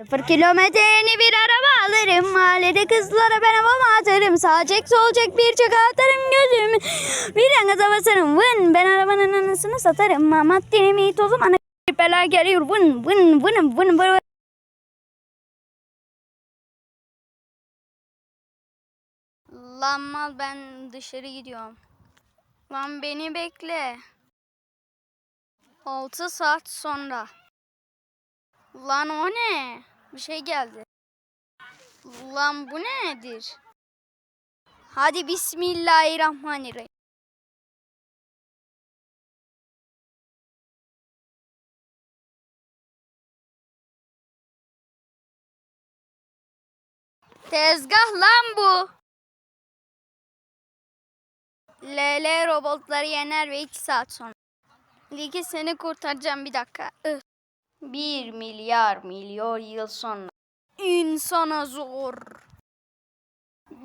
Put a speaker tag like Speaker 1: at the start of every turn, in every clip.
Speaker 1: Sıfır kilometre yeni bir araba alırım. Mahallede kızlara ben havama atarım. Sağ çek sol çek bir çaka atarım gözüm. Bir gaza basarım vın. Ben arabanın anasını satarım. Mamat dinimi tozum ana bela geliyor vın vın vın vın vın. Lan mal ben dışarı gidiyorum. Lan beni bekle. 6 saat sonra. Lan o ne? Bir şey geldi. Lan bu nedir? Hadi Bismillahirrahmanirrahim. Tezgah lan bu. LL robotları yener ve 2 saat sonra. Ligi seni kurtaracağım bir dakika. Ih. Bir milyar milyon yıl sonra. İnsana zor.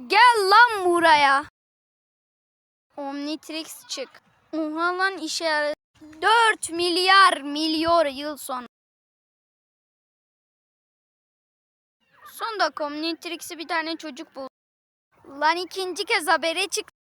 Speaker 1: Gel lan buraya. Omnitrix çık. Oha lan yaradı. 4 milyar milyon yıl sonra. Son dakika Omnitrix'i bir tane çocuk buldu. Lan ikinci kez habere çık.